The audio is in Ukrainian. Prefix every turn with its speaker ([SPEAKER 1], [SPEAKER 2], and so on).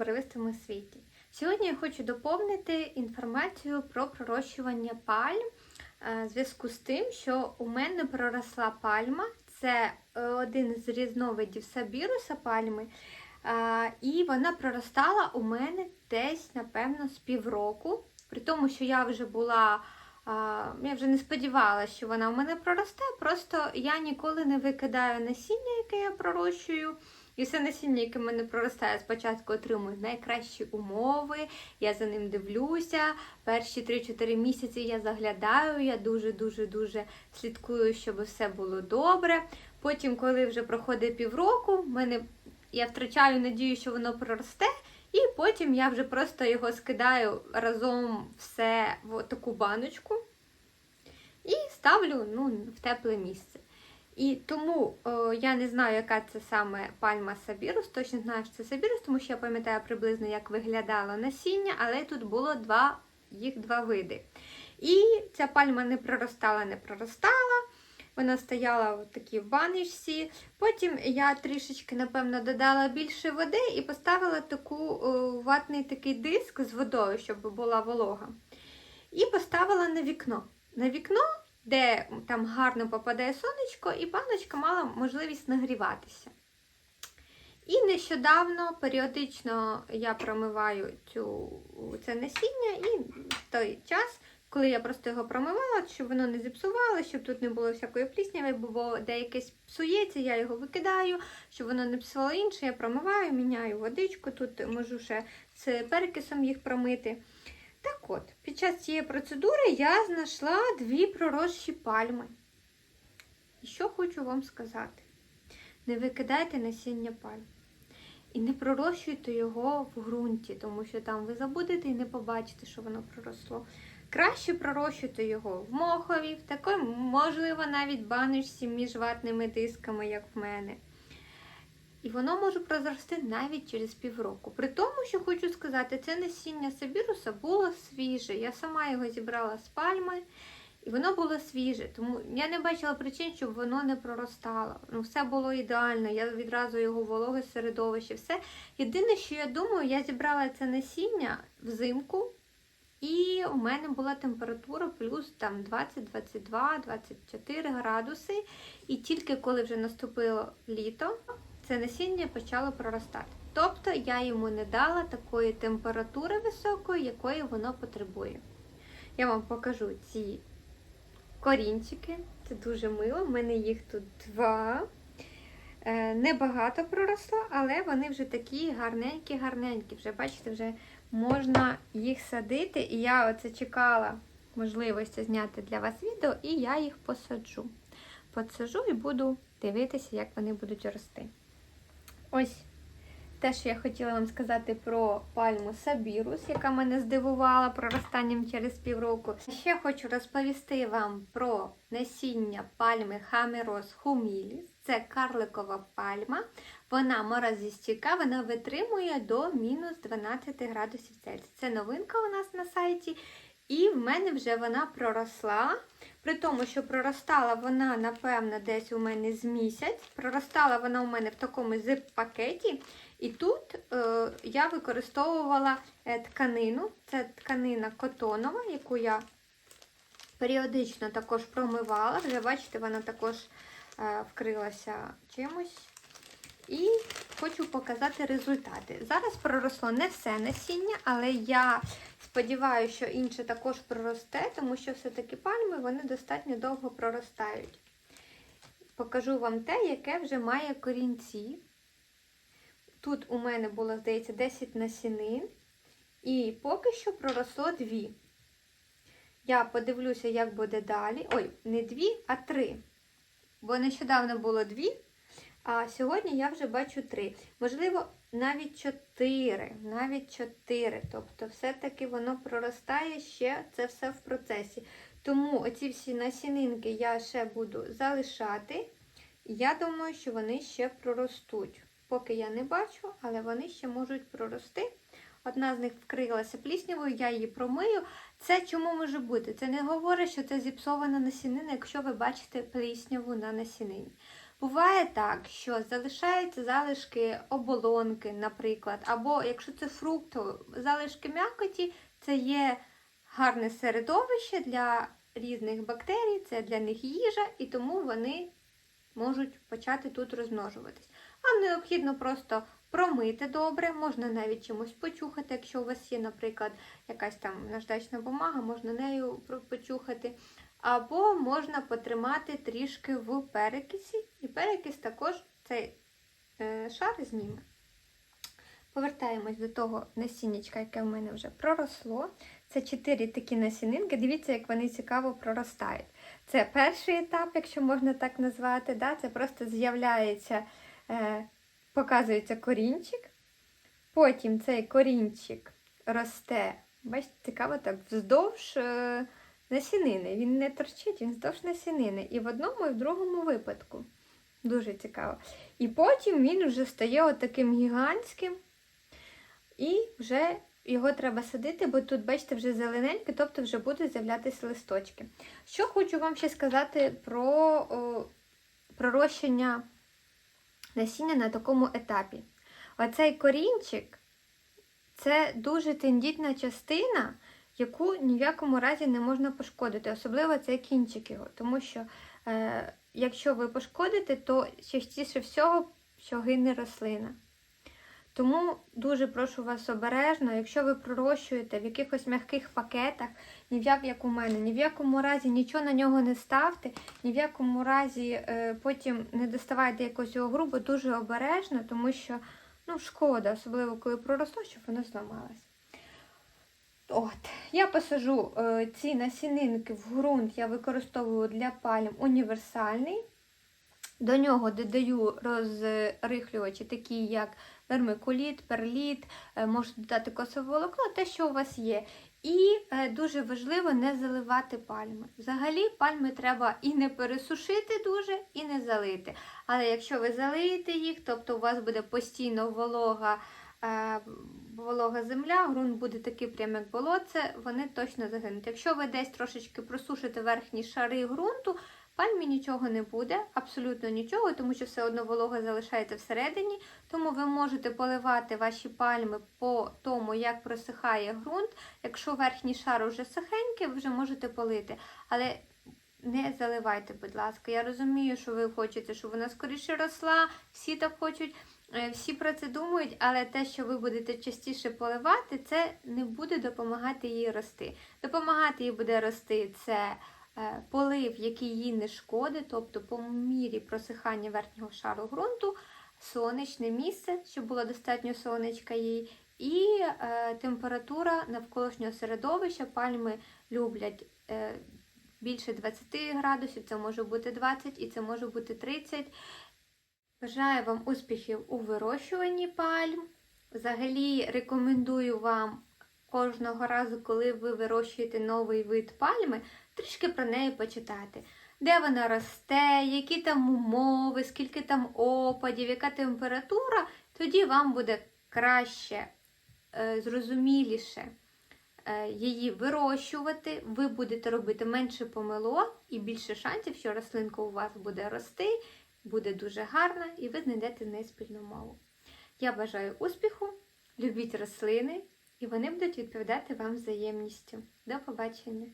[SPEAKER 1] барвистому світі. Сьогодні я хочу доповнити інформацію про пророщування пальм е, в зв'язку з тим, що у мене проросла пальма. Це е, один з різновидів сабіруса пальми. Е, І вона проростала у мене десь, напевно, з півроку. При тому, що я вже була, я вже не сподівалася, що вона у мене проросте. Просто я ніколи не викидаю насіння, яке я пророщую. І все насіння, яке в мене проростає, спочатку отримую найкращі умови, я за ним дивлюся. Перші 3-4 місяці я заглядаю, я дуже-дуже дуже слідкую, щоб все було добре. Потім, коли вже проходить півроку, мене я втрачаю надію, що воно проросте. І потім я вже просто його скидаю разом все в таку баночку і ставлю ну, в тепле місце. І тому о, я не знаю, яка це саме пальма Сабірус. Точно знаю, що це Сабірус, тому що я пам'ятаю приблизно, як виглядало насіння, але тут було два, їх два види. І ця пальма не проростала, не проростала. Вона стояла в такій баночці. Потім я трішечки, напевно, додала більше води і поставила таку о, ватний такий диск з водою, щоб була волога. І поставила на вікно. На вікно, де там гарно попадає сонечко, і баночка мала можливість нагріватися. І нещодавно періодично я промиваю цю, це насіння, і в той час коли я просто його промивала, щоб воно не зіпсувало, щоб тут не було всякої плісняви, бо деяке псується, я його викидаю, щоб воно не псувало інше, я промиваю, міняю водичку, тут можу ще з перекисом їх промити. Так от, під час цієї процедури я знайшла дві проросші пальми. І що хочу вам сказати: не викидайте насіння пальм. І не пророщуйте його в ґрунті, тому що там ви забудете і не побачите, що воно проросло. Краще пророщуйте його в мохові, в такій, можливо, навіть баночці між ватними дисками, як в мене. І воно може прозрости навіть через півроку. При тому, що хочу сказати, це насіння Сабіруса було свіже. Я сама його зібрала з пальми, і воно було свіже. Тому я не бачила причин, щоб воно не проростало. Ну, Все було ідеально. Я відразу його вологе середовище. все. Єдине, що я думаю, я зібрала це насіння взимку. І у мене була температура плюс там 20, 22, 24 градуси. І тільки коли вже наступило літо, це насіння почало проростати. Тобто я йому не дала такої температури високої, якої воно потребує. Я вам покажу ці корінчики. Це дуже мило. У мене їх тут два. Е, небагато проросло, але вони вже такі гарненькі-гарненькі. Вже, бачите, вже можна їх садити. І я оце чекала можливості зняти для вас відео, і я їх посаджу. Посаджу і буду дивитися, як вони будуть рости. Ось те, що я хотіла вам сказати про пальму Сабірус, яка мене здивувала проростанням через півроку. Ще хочу розповісти вам про насіння пальми Хамерос Хуміліс. Це карликова пальма. Вона морозостійка, вона витримує до мінус 12 градусів Цельсія. Це новинка у нас на сайті. І в мене вже вона проросла. При тому, що проростала вона, напевно, десь у мене з місяць. Проростала вона у мене в такому зип-пакеті. І тут е, я використовувала е, тканину. Це тканина котонова, яку я періодично також промивала. Вже бачите, вона також е, вкрилася чимось. І хочу показати результати. Зараз проросло не все насіння, але я сподіваюся, що інше також проросте, тому що все-таки пальми вони достатньо довго проростають. Покажу вам те, яке вже має корінці. Тут у мене було, здається, 10 насінин. І поки що проросло 2. Я подивлюся, як буде далі. Ой, не 2, а 3. Бо нещодавно було 2. А сьогодні я вже бачу три. Можливо, навіть чотири. Навіть чотири. Тобто, все-таки воно проростає ще, це все в процесі. Тому оці всі насінинки я ще буду залишати. Я думаю, що вони ще проростуть. Поки я не бачу, але вони ще можуть прорости. Одна з них вкрилася пліснявою, я її промию. Це чому може бути? Це не говорить, що це зіпсована насінина, якщо ви бачите плісняву на насінині. Буває так, що залишаються залишки оболонки, наприклад, або якщо це фрукт, залишки м'якоті це є гарне середовище для різних бактерій, це для них їжа, і тому вони можуть почати тут розмножуватись. Вам необхідно просто промити добре, можна навіть чимось почухати, якщо у вас є, наприклад, якась там наждачна бумага, можна нею почухати. Або можна потримати трішки в перекисі, і перекис також цей е, шар зніме. Повертаємось до того насіннячка, яке в мене вже проросло. Це чотири такі насінинки. Дивіться, як вони цікаво проростають. Це перший етап, якщо можна так назвати. Да? Це просто з'являється, е, показується корінчик. Потім цей корінчик росте, бачите, цікаво так, вздовж е, насінини. Він не торчить, він вздовж насінини. І в одному, і в другому випадку. Дуже цікаво. І потім він вже стає отаким гігантським. І вже його треба садити, бо тут, бачите, вже зелененьке, тобто вже будуть з'являтися листочки. Що хочу вам ще сказати про пророщення насіння на такому етапі. Оцей корінчик це дуже тендітна частина, яку ні в якому разі не можна пошкодити, особливо цей кінчик його. Тому що е, якщо ви пошкодите, то частіше всього, що гине рослина. Тому дуже прошу вас обережно, якщо ви пророщуєте в якихось м'яких пакетах, ні в як, як у мене, ні в якому разі нічого на нього не ставте, ні в якому разі е, потім не доставайте якось його грубо, дуже обережно, тому що ну, шкода, особливо коли проросло, щоб воно зламалось. От, я посажу е, ці насінинки в ґрунт, я використовую для пальм універсальний. До нього додаю розрихлювачі, такі як вермикуліт, перліт, е, можу додати косове волокно, те, що у вас є. І е, дуже важливо не заливати пальми. Взагалі, пальми треба і не пересушити дуже, і не залити. Але якщо ви залиєте їх, тобто у вас буде постійно волога, волога земля, ґрунт буде такий прям як болотце, вони точно загинуть. Якщо ви десь трошечки просушите верхні шари ґрунту, пальмі нічого не буде, абсолютно нічого, тому що все одно волога залишається всередині. Тому ви можете поливати ваші пальми по тому, як просихає ґрунт. Якщо верхній шар уже сухенький, ви вже можете полити. Але не заливайте, будь ласка. Я розумію, що ви хочете, щоб вона скоріше росла, всі так хочуть. Е, Всі про це думають, але те, що ви будете частіше поливати, це не буде допомагати їй рости. Допомагати їй буде рости це е, полив, який їй не шкодить, тобто по мірі просихання верхнього шару ґрунту, сонячне місце, щоб було достатньо сонечка їй, і е, температура навколишнього середовища. Пальми люблять більше 20 градусів, це може бути 20 і це може бути 30. Бажаю вам успіхів у вирощуванні пальм. Взагалі рекомендую вам кожного разу, коли ви вирощуєте новий вид пальми, трішки про неї почитати. Де вона росте, які там умови, скільки там опадів, яка температура, тоді вам буде краще, е, зрозуміліше е, її вирощувати, ви будете робити менше помилок і більше шансів, що рослинка у вас буде рости, буде дуже гарна і ви знайдете в неї спільну мову. Я бажаю успіху, любіть рослини, і вони будуть відповідати вам взаємністю. До побачення!